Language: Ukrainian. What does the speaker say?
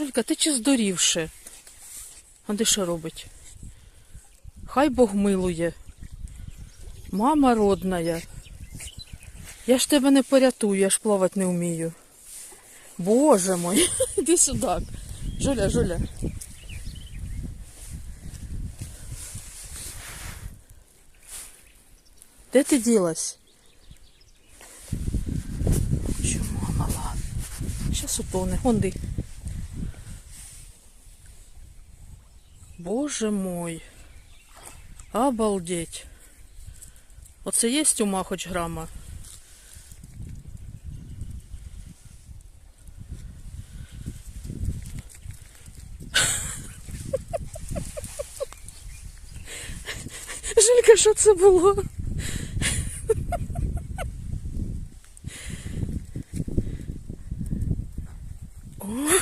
Жулька, ти чи здорівши? А де що робить? Хай Бог милує. Мама родная. Я ж тебе не порятую, я ж плавати не вмію. Боже мой, іди сюди. Жуля, Жуля. Де ти ділась? Чому мала? Щас утоне. Онди. Боже мой. Обалдеть. Оце є ума хоч грама. Жилька, що це було? О!